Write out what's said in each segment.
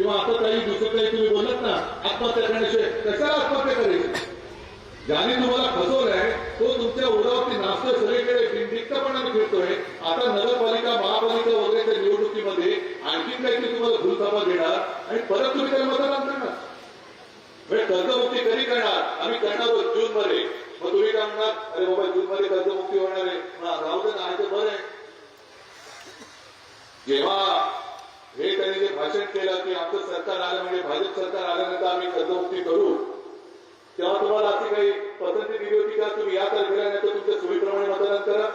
किंवा आता काही दुसरं काही तुम्ही बोलत ना आत्महत्या करण्याशिवाय कशाला आत्महत्या करायची? ज्याने तुम्हाला फसवलाय तो तुमच्या उरावरती नाचतोय सगळीकडे बिनदिक्तपणाने फिरतोय. आता नगरपालिका महापालिका वगैरेच्या निवडणुकीमध्ये आणखी काहीतरी तुम्हाला भूलथापा देणार आणि परत तुम्ही त्याला मतदान करणार. म्हणजे कर्जमुक्ती कधी करणार? आम्ही करणार आहोत जून मध्ये मग तुम्ही काय म्हणणार? अरे बाबा जून मध्ये कर्जमुक्ती होणार आहे तर बरं आहे जेव्हा हे त्यांनी जे भाषण केलं की आमचं सरकार आलं म्हणजे भाजप सरकार आल्यानंतर आम्ही कर्जमुक्ती करू तेव्हा तुम्हाला अशी काही पसंती दिली होती का तुम्ही या तारखेला नाही तर तुमच्या सोयीप्रमाणे मतदान करा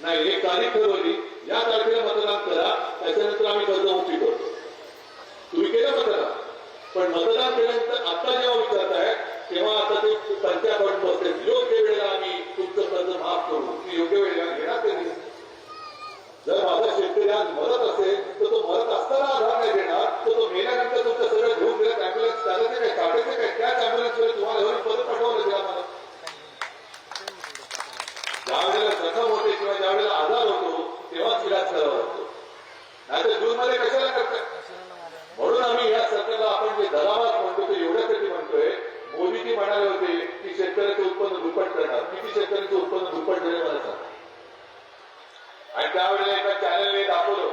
नाही एक तारीख ठरवली या तारखेला मतदान करा त्याच्यानंतर आम्ही कर्जमुक्ती करतो तुम्ही केलं मतदान पण मतदान केल्यानंतर आता जेव्हा विचारताय तेव्हा आता ते पंचा पडून बसते योग्य वेळेला आम्ही तुमचं कर्ज माफ करू ती योग्य वेळेला घेणार ते नाही. जर माझा शेतकरी आज मरत असेल तर तो मरत असताना आधार नाही देणार तर तो मेल्यानंतर तुमचं सगळं घेऊन गेलं अँब्युलन्स चालायचं काय काढायचं काय त्याच अँब्युलन्सवर तुम्हाला घरी परत पाठवलं द्या मला ज्या वेळेला जखम होते किंवा ज्या वेळेला आजार होतो तेव्हाच इलाज करावा लागतो नाहीतर जून मध्ये कशाला करताय म्हणून आम्ही या सरकारला आपण जे दरावाज म्हणतो ते एवढ्यासाठी म्हणतोय मोदीजी म्हणाले होते की शेतकऱ्याचं उत्पन्न दुप्पट करणार किती शेतकऱ्यांचं उत्पन्न दुप्पट झाले मला सांगा आणि त्यावेळेला एका चॅनलने दाखवलं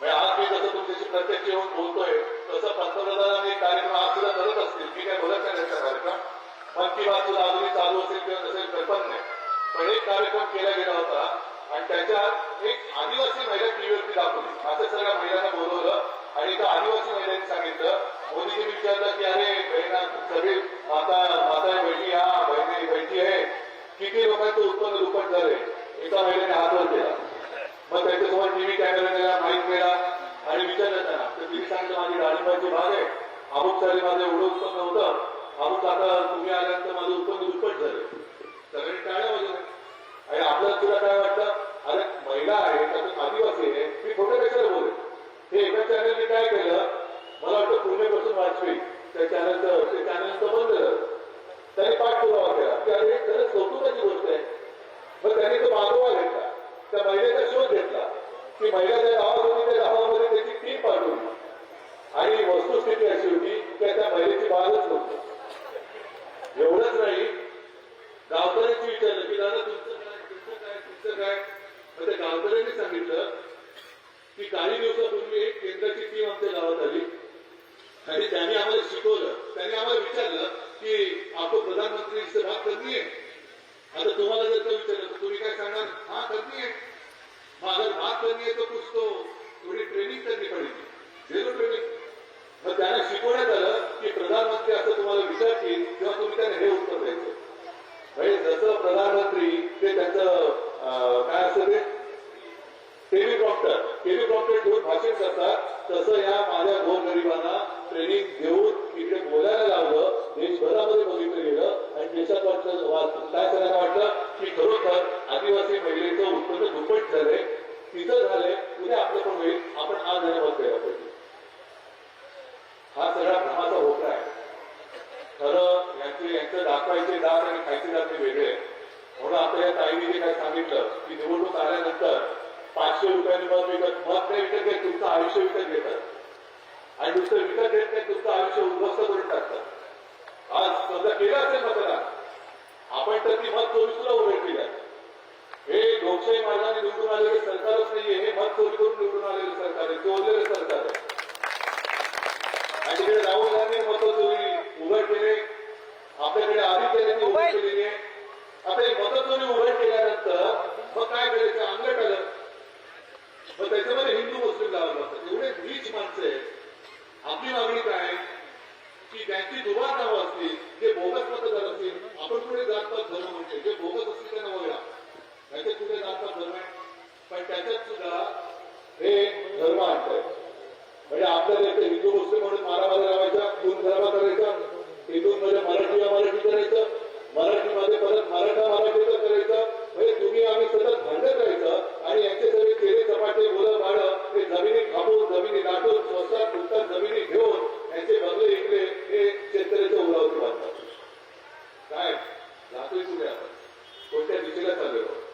म्हणजे आज मी जसं तुमच्याशी प्रत्यक्ष येऊन बोलतोय तसं पंतप्रधानांनी एक कार्यक्रम आज सुद्धा करत असतील मी काय बोलत नाही त्यांचा कार्यक्रम मन की बात सुद्धा अजूनही चालू असेल किंवा नसेल कल्पना नाही पण एक कार्यक्रम केला गेला होता आणि त्याच्यात एक आदिवासी महिला टीव्हीवरती दाखवली. असं सगळ्या महिलांना बोलवलं. आणि त्या आदिवासी महिलांनी सांगितलं मोदीजी विचारलं की अरे बहिणा सगळी माता माता बैठी या बहिणी बैठी आहे. किती लोकांचं उत्पन्न दुप्पट झाले एका महिलेने हातवर केला. मग त्याच्यासमोर टीव्ही कॅमेरा नेला माईक मिळाला आणि विचारलं त्यांना तर तिने सांगितलं माझी डाळिंबाची भाग आहे. अमुक साली माझं एवढं उत्पन्न होतं. अमुक आता तुम्ही आल्यानंतर माझं उत्पन्न दुप्पट झालं सगळ्यांनी टाळ्या वाजवल्या. आणि आपल्याला तुला काय वाटतं? अरे महिला आहे त्यातून आदिवासी आहे. मी खोटं कशाला बोलले हे एका चॅनलने काय केलं? मला वाटतं पुण्यापासून वाजपेयी त्या चॅनलचं ते चॅनलचं बंद झालं. त्यांनी पाठपुरावा केला. की अरे खरंच कौतुकाची गोष्ट आहे. मग त्यांनी तो मागोवा घेतला त्या महिलेचा शोध घेतला की महिला त्या गावात होती त्या गावामध्ये त्याची टीम पाठवली आणि वस्तुस्थिती अशी होती की त्या महिलेची बागच नव्हती एवढंच नाही गावकऱ्यांची विचारलं की दादा तुमचं काय तुमचं काय तुमचं काय मग त्या गावकऱ्यांनी सांगितलं की काही दिवसापूर्वी एक केंद्राची टीम आमच्या गावात आली आणि त्यांनी आम्हाला शिकवलं त्यांनी आम्हाला विचारलं की आपको प्रधानमंत्री से बात करनी है आता तुम्हाला जर का विचारलं तर तुम्ही काय सांगणार हा करनी है मग अगर बात करनी है तो कुछ तो थोडी ट्रेनिंग करनी पडेगी झिरो ट्रेनिंग मग त्यांना शिकवण्यात आलं की प्रधानमंत्री असं तुम्हाला विचारतील तेव्हा तुम्ही त्यांना हे उत्तर द्यायचं म्हणजे जसं प्रधानमंत्री ते त्याचं अं, काय असतं ते टेलिप्रॉम्प्टर टेलिप्रॉम्प्टर घेऊन करतात तसं या माझ्या गोरगरिबांना ट्रेनिंग घेऊन इकडे बोलायला लावलं देशभरामध्ये बघितलं गेलं आणि देशात वाटलं काय करायला वाटलं? की खरोखर आदिवासी महिलेचं उत्पन्न दुप्पट झाले तिथं झाले उद्या आपलं पण होईल आपण आज धन्यवाद मत पाहिजे. हा सगळा भ्रमाचा होता आहे. खरं यांचे यांचं दाखवायचे दात आणि खायचे दात वेगळे म्हणून आता या ताईने जे काय सांगितलं की निवडणूक आल्यानंतर पाचशे रुपयांनी मत विकत मत नाही विकत घेत तुमचं आयुष्य विकत घेतात. आणि नुसतं विकत घेत नाही तुमचं आयुष्य उद्ध्वस्त करून टाकतात. आज समजा केलं असेल मतदान आपण तर ती मत चोरी सुद्धा उभे केल्या हे लोकशाही मार्गाने निवडून आलेले सरकारच नाहीये हे मत चोरी करून निवडून आलेलं सरकार आहे चोरलेलं सरकार आहे. आणि तिकडे राहुल गांधी मत चोरी उघड केले आपल्याकडे आदित्यने उघड केलेली आहे आता हे मत चोरी उघड केल्यानंतर मग काय करायचं अंगठ आलं मग त्याच्यामध्ये हिंदू मुस्लिम लावलं जातं एवढे नीच माणसं आहेत आपली मागणी काय आहे? की त्यांची दुबार नावं असतील जे बोगस मतदार असतील आपण पुढे जातपात धर्म म्हणजे जे बोगस असतील त्यांना वगळा त्याच्यात कुठे जातपात धर्म आहे. पण त्याच्यात सुद्धा हे धर्म आणताय म्हणजे आपल्याला इथे हिंदू मुस्लिम म्हणून मारामारी लावायचा दोन धर्म करायचा हिंदूंमध्ये मराठीला मराठी करायचं मराठीमध्ये परत मराठा मराठीचं करायचं. म्हणजे तुम्ही आम्ही सतत भांडत राहायचं आणि यांचे सगळे केले चपाटे मुलं बाळं हे जमिनी खापून जमिनी नाटून स्वस्तात फुटतात जमिनी घेऊन त्याचे बंगले इकडे हे शेतकऱ्याच्या उरावरती बांधतात काय? जातोय पुढे आपण कोणत्या दिशेला चाललेलो आहोत?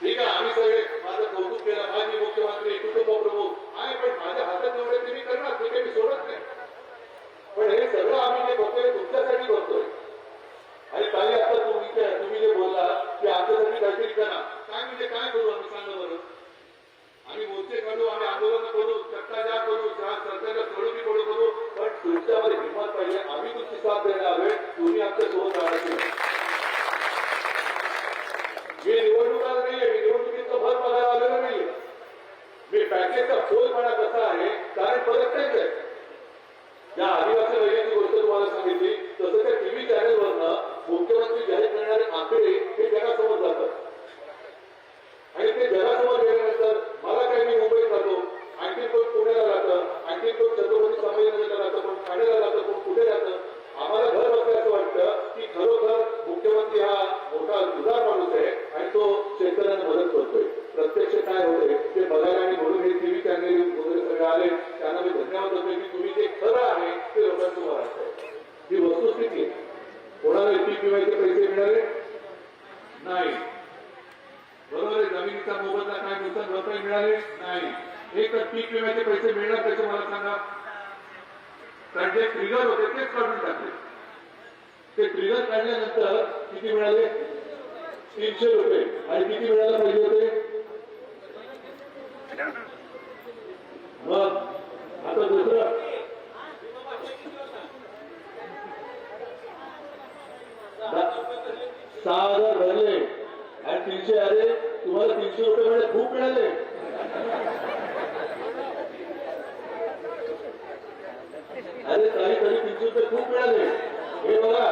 ठीक आहे आम्ही सगळे माझं कौतुक केलं माझी मुख्यमंत्री कुटुंब प्रमुख आहे पण माझ्या हातात एवढे ते मी करणार ठीक आहे मी मिळाले नाही बरोबर आहे जमिनीचा मोबदला काय नुकसान भरपाई मिळाले नाही एक तर पीक विम्याचे पैसे मिळणार कसे मला सांगा. कारण जे ट्रिगर होते तेच काढून टाकले. ते ट्रिगर काढल्यानंतर किती मिळाले? तीनशे रुपये. आणि किती मिळायला पाहिजे होते मग आता दुसरं सहा हजार भरले आणि तीनशे आले तुम्हाला तीनशे रुपये मिळाले खूप मिळाले अरे काही तरी तीनशे रुपये खूप मिळाले हे बघा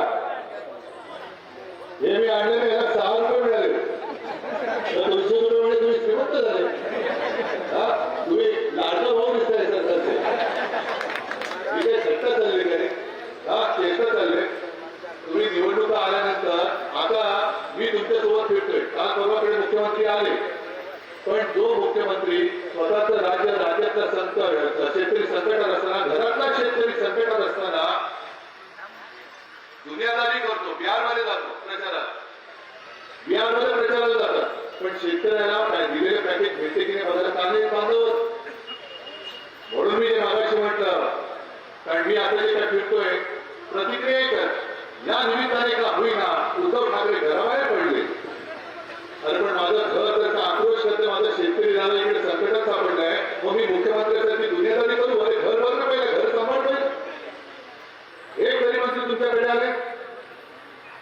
हे मी आणलेले याला सहा रुपये मिळाले तर दोनशे रुपये म्हणजे तुम्ही श्रीमंत झाले हा तुम्ही लाडका भाऊ दिसताय सरकारचे मी काय सत्ता चालले काय हा चेष्टा चालले तुम्ही निवडणुका आल्यानंतर आता मी तुमच्यासोबत फिरतोय काल परवाकडे मुख्यमंत्री आले पण जो मुख्यमंत्री स्वतःचं राज्य राज्यातलं संकट शेतकरी संकटात असताना घरातला शेतकरी संकटात असताना दुनियादारी करतो बिहारमध्ये जातो प्रचारात बिहारमध्ये प्रचाराला जातात पण शेतकऱ्याला दिलेले पॅकेज भेटते की नाही बघायला बांधव म्हणून मी मागाशी म्हटलं कारण मी आता जे काय फिरतोय प्रतिक्रिया या निमित्ताने का होईना उद्धव ठाकरे घराबाहेर पडले. अरे पण माझं घर जर का आक्रोश करते शेतकरी झालं इकडे संकटात सापडलंय. मग मी मुख्यमंत्र्यासाठी दुनियादारी करू अरे घर ना पाहिजे घर सांभाळ एक तरी मंत्री तुमच्याकडे आले?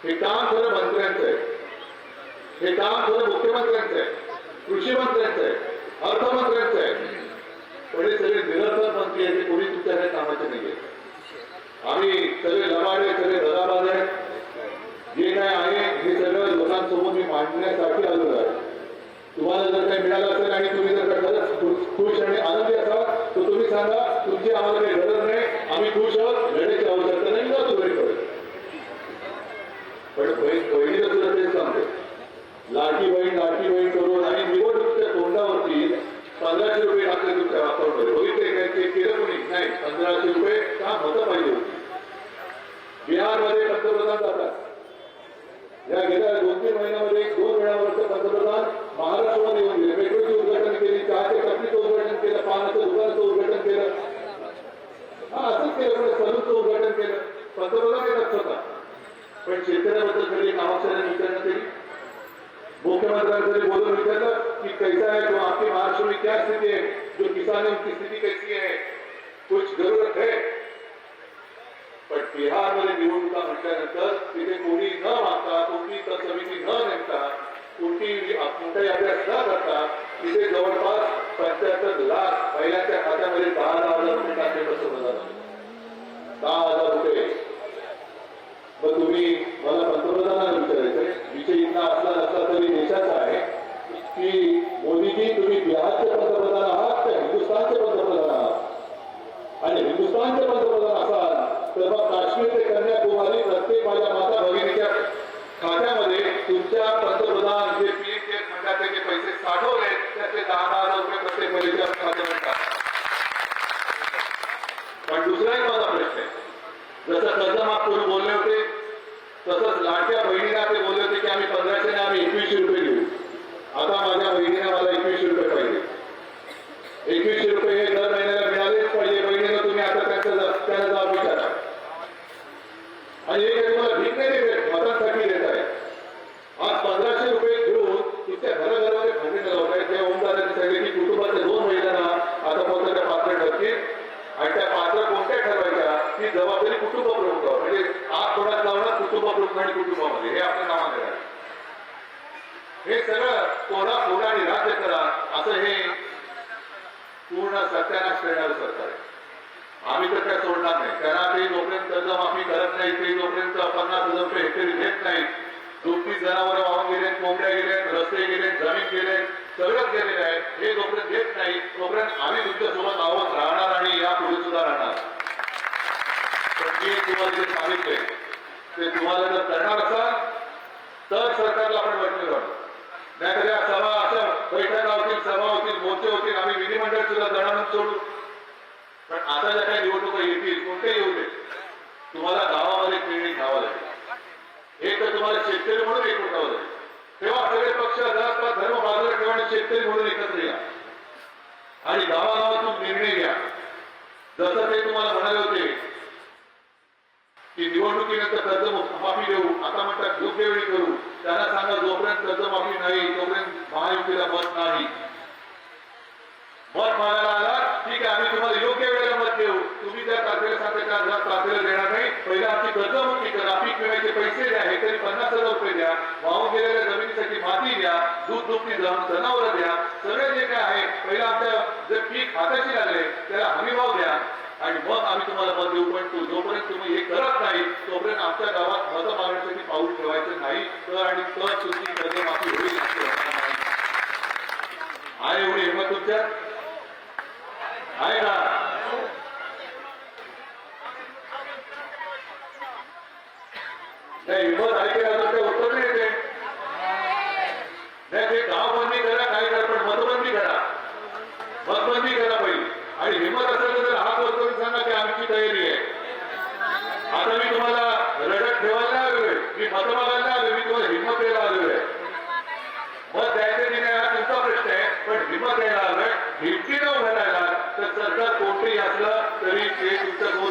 हे काम खरं मंत्र्यांचं आहे. हे काम खरं कृषी मंत्र्यांचं आहे अर्थमंत्र्यांचं आहे. पण हे सगळे निरर्थक मंत्री आहेत कोणी तुमच्या काही कामाचे नाहीये आम्ही सगळे लवाडे सगळे दगाबाज आहे जे काय आहे हे सगळं लोकांसमोर मी मांडण्यासाठी आलेलो आहे. तुम्हाला जर काही मिळालं असेल आणि तुम्ही जर खरंच खुश- खुश आणि आनंदी असाल तर तुम्ही सांगा तुमची आम्हाला काही गरज नाही आम्ही खुश आहोत लढण्याची आवश्यकता नाही जातो घरी पडेल पण बहीण बहिणीला सुद्धा तेच सांगते लाठी बहीण लाठी बहीण करून आणि निवडणुकीच्या तोंडावरती पंधराशे रुपये टाकले तुमच्या अकाउंटमध्ये बघितले काय ते केलं कोणी नाही पंधराशे रुपये का मतं पाहिजे बिहारमध्ये पंतप्रधान जातात. या गेल्या दोन तीन महिन्यामध्ये दोन वेळावरचं पंतप्रधान महाराष्ट्रामध्ये येऊन गेले. मेट्रोची उद्घाटन केली चहाचे कपडीचं उद्घाटन केलं पानाचं दुकानाचं उद्घाटन केलं. हा असंच केलं पण सलूनचं उद्घाटन केलं. पंतप्रधान येतात स्वतः. पण शेतकऱ्याबद्दल कधी एक आवश्यक विचारणा केली मुख्यमंत्र्यांकडे बोलून विचारलं की कैसा है तो आपके महाराष्ट्र में क्या स्थिति है जो किसान है उनकी स्थिति कैसी है कुछ जरूरत है? पण बिहारमध्ये निवडणुका म्हटल्यानंतर तिथे कोणी न मागता कोणती समिती न नेमता कोणती कोणताही अभ्यास न करता तिथे जवळपास पंच्याहत्तर लाख महिलांच्या खात्यामध्ये दहा दहा हजार रुपये टाकले कसं मला दहा हजार रुपये मग तुम्ही मला पंतप्रधानांना विचारायचंय विषय इथला असला नसला तरी देशाचा आहे की मोदीजी तुम्ही बिहारचे पंतप्रधान आहात का हिंदुस्थानचे पंतप्रधान आहात आणि हिंदुस्थानचे पंतप्रधान असाल तर मग काश्मीर ते कन्याकुमारी प्रत्येक माझ्या माता भगिनीच्या खात्यामध्ये तुमच्या पंतप्रधान जे पीएम केअर फंडाचे जे पैसे साठवले त्याचे दहा दहा हजार रुपये प्रत्येक महिलेच्या खात्यामध्ये टाका पण दुसराही माझा प्रश्न आहे जसं कर्जमाफ करून बोलले होते तसंच लाडक्या बहिणीला ते बोलले होते की आम्ही पंधराशे आम्ही एकवीसशे रुपये देऊ आता माझ्या बहिणीने मला एकवीसशे रुपये पाहिजे एकवीसशे रुपये हे दर महिन्याला मिळालेच पाहिजे बहिणीनं तुम्ही आता त्यांचा जा- त्यांना जाब विचारा आणि हे काही तुम्हाला भीक नाही देत मतांसाठी देत आहे. आज पंधराशे रुपये घेऊन तुमच्या घराघरामध्ये भांडण लावत आहे त्या ओमदारांनी सांगितले की कुटुंबाच्या दोन महिलांना आता पोहोचायच्या पात्र ठरतील? आणि त्या पात्र कोणत्या ठरवायच्या? ही जबाबदारी कुटुंब प्रमुख म्हणजे आज थोड्यात लावणार कुटुंब प्रमुख आणि कुटुंबामध्ये. हे आपल्या कामात आहे. हे सगळं कोणा कोणा आणि राज्य करा. असं हे पूर्ण सत्यानाश करणारं सरकार आहे. आम्ही तर काय सोडणार नाही. त्यांना ते जोपर्यंत कर्जमाफी करत नाही ते जोपर्यंत पन्नास हजार रुपये हेक्टरी देत नाही दुपटी जनावर वाहून गेले कोंबड्या गेले रस्ते गेले जमीन गेले सगळंच गेलेलं आहे. हे जोपर्यंत देत नाही. तोपर्यंत आम्ही तुमच्यासोबत आहोत राहणार आणि यापुढे सुद्धा राहणार. तुम्हाला जे सांगितले ते तुम्हाला जर करणार असाल तर सरकारला आपण वाटलं काढू नाही या सभा अशा बैठका होतील सभा होतील मोर्चे होतील आम्ही विधिमंडळ सुद्धा जणांना सोडू. पण आता ज्या काही निवडणुका येतील कोणत्या येऊ दे तुम्हाला गावामध्ये निर्णय घ्यावा लागेल. एक तर तुम्हाला शेतकरी म्हणून एकवटावं लागेल. तेव्हा सगळे पक्ष जात धर्म बाजूला ठेवा आणि शेतकरी म्हणून एकत्र या. आणि गावागावातून निर्णय घ्या. जसं ते तुम्हाला म्हणाले होते की निवडणुकीनंतर कर्ज माफी देऊ. आता म्हणतात योग्य वेळी करू. त्यांना सांगा जोपर्यंत कर्जमाफी नाही तोपर्यंत महायुतीला मत नाही मत मागायला आला ठीक आहे आम्ही तुम्हाला योग्य वेळेला मत देऊ तुम्ही त्या तारखेला सांगता का ज्या तारखेला देणार नाही पहिला आमची कर्जमुक्ती करा पीक विम्याचे पैसे द्या हे तरी पन्नास हजार रुपये द्या वाहून गेलेल्या जमिनीसाठी माती द्या दूध दुभती जनावर द्या. सगळे जे काय आहे पहिला आमच्या जर पीक हाताशी लागले त्याला हमीभाव द्या. आणि मग आम्ही तुम्हाला मत देऊ पण तो जोपर्यंत तुम्ही हे करत नाही तोपर्यंत आमच्या गावात मत मागण्यासाठी पाऊल ठेवायचं नाही. तर आणि तर तुमची कर्जमाफी होईल आहे एवढी हिंमत तुमच्या? आहे ना? हिंमत आहे की अजून काही उत्तर नाही येते नाही ते गाव बंदी करा काय करा पण मतबंदी करा मतबंदी करा पहिली आणि हिंमत असेल तर हात वर करून सांगा की आमची तयारी आहे आता मी तुम्हाला रडत ठेवायला आलोय मी मत मागायला आलोय मी तुम्हाला हिंमत द्यायला आलोय. मत द्यायचं की नाही हा तुमचा प्रश्न आहे पण हिंमत द्यायला आलोय. हिमती न घालायला तर सरकार कोणतेही असलं तरी ते तुमचं दोन